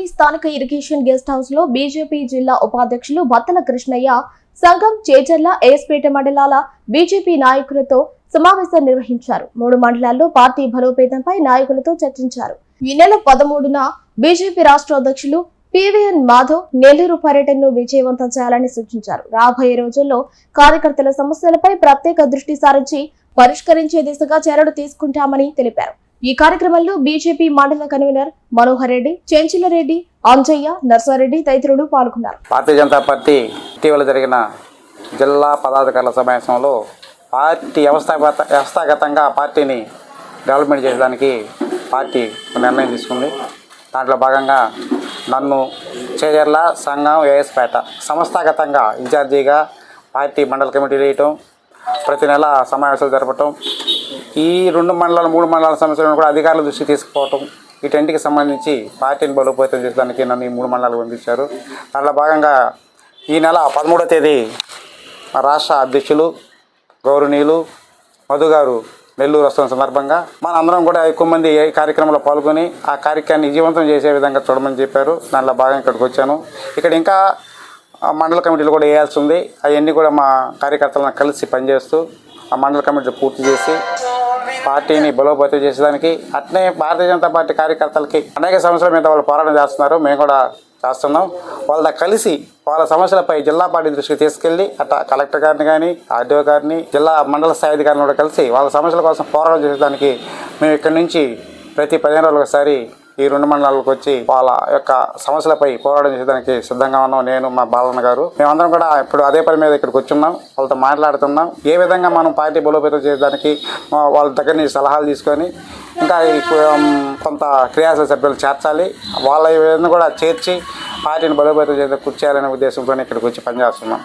పట్టణంలోని స్థానిక irrigation guest హౌస్లో బీజేపీ జిల్లా ఉపాధ్యక్షులు బత్తల కృష్ణయ్య సంఘం చేజర్ల ఏస్పేట మండలాల బీజేపీ నాయకులతో సమావేశం నిర్వహించారు. మూడు మండలాల్లో పార్టీ బలోపేతంపై నాయకులతో చర్చించారు. ఈ నెల పదమూడున బీజేపీ రాష్ట్ర అధ్యక్షులు పివిఎన్ మాధవ్ నెల్లూరు పర్యటనను విజయవంతం చేయాలని సూచించారు. రాబోయే రోజుల్లో కార్యకర్తల సమస్యలపై ప్రత్యేక దృష్టి సారించి పరిష్కరించే దిశగా చర్యలు తీసుకుంటామని తెలిపారు. ఈ కార్యక్రమంలో బీజేపీ మండల కన్వీనర్ మనోహర్ రెడ్డి చెంచిలరెడ్డి అంజయ్య నర్సారెడ్డి తదితరులు పాల్గొన్నారు. భారతీయ జనతా పార్టీ ఇటీవల జరిగిన జిల్లా పదాధికారుల సమావేశంలో పార్టీ వ్యవస్థాగత వ్యవస్థాగతంగా పార్టీని డెవలప్మెంట్ చేయడానికి పార్టీ నిర్ణయం తీసుకుంది. దాంట్లో భాగంగా నన్ను చేజర్ల సంఘం ఏఎస్పేట సంస్థాగతంగా ఇన్ఛార్జీగా పార్టీ మండల కమిటీ వేయటం ప్రతి నెల సమావేశాలు జరపటం ఈ రెండు మండలాల మూడు మండలాల సమస్యలను కూడా అధికారుల దృష్టి తీసుకుపోవటం వీటన్నిటికి సంబంధించి పార్టీని బలోపేతం చేయడానికి నన్ను ఈ మూడు మండలాలు పంపించారు దాంట్లో భాగంగా ఈ నెల పదమూడవ తేదీ రాష్ట్ర అధ్యక్షులు గౌరవనీయులు మధు గారు నెల్లూరు వస్తున్న సందర్భంగా మన అందరం కూడా ఎక్కువ మంది ఈ కార్యక్రమంలో పాల్గొని ఆ కార్యక్రమాన్ని విజయవంతం చేసే విధంగా చూడమని చెప్పారు. దానిలో భాగంగా ఇక్కడికి వచ్చాను. ఇక్కడ ఇంకా మండల కమిటీలు కూడా వేయాల్సి ఉంది అవన్నీ కూడా మా కార్యకర్తలను కలిసి పనిచేస్తూ ఆ మండల కమిటీలు పూర్తి చేసి పార్టీని బలోపేతం చేసేదానికి అట్నే భారతీయ జనతా పార్టీ కార్యకర్తలకి అనేక సమస్యల మీద వాళ్ళు పోరాటం చేస్తున్నారు. మేము కూడా చేస్తున్నాం. వాళ్ళతో కలిసి వాళ్ళ సమస్యలపై జిల్లా పార్టీ దృష్టికి తీసుకెళ్ళి అట్లా కలెక్టర్ గారిని కానీ ఆర్డీఓ గారిని జిల్లా మండల స్థాయి అధికారులను కూడా కలిసి వాళ్ళ సమస్యల కోసం పోరాటం చేసేదానికి మేము ఇక్కడి నుంచి ప్రతి పదిహేను రోజులు ఒకసారి ఈ రెండు మండలాలకు వచ్చి వాళ్ళ యొక్క సమస్యలపై పోరాటం చేయడానికి సిద్ధంగా ఉన్నాం నేను మా బాలన్న గారు. మేమందరం కూడా ఇప్పుడు అదే పని మీద ఇక్కడికి వచ్చున్నాం. వాళ్ళతో మాట్లాడుతున్నాం. ఏ విధంగా మనం పార్టీ బలోపేతం చేయడానికి వాళ్ళ దగ్గర నుంచి సలహాలు తీసుకొని ఇంకా కొంత క్రియాశీల సభ్యులు చేర్చాలి. వాళ్ళ కూడా చేర్చి పార్టీని బలోపేతం చేసే కూర్చేయాలనే ఉద్దేశంతో ఇక్కడికి వచ్చి పనిచేస్తున్నాం.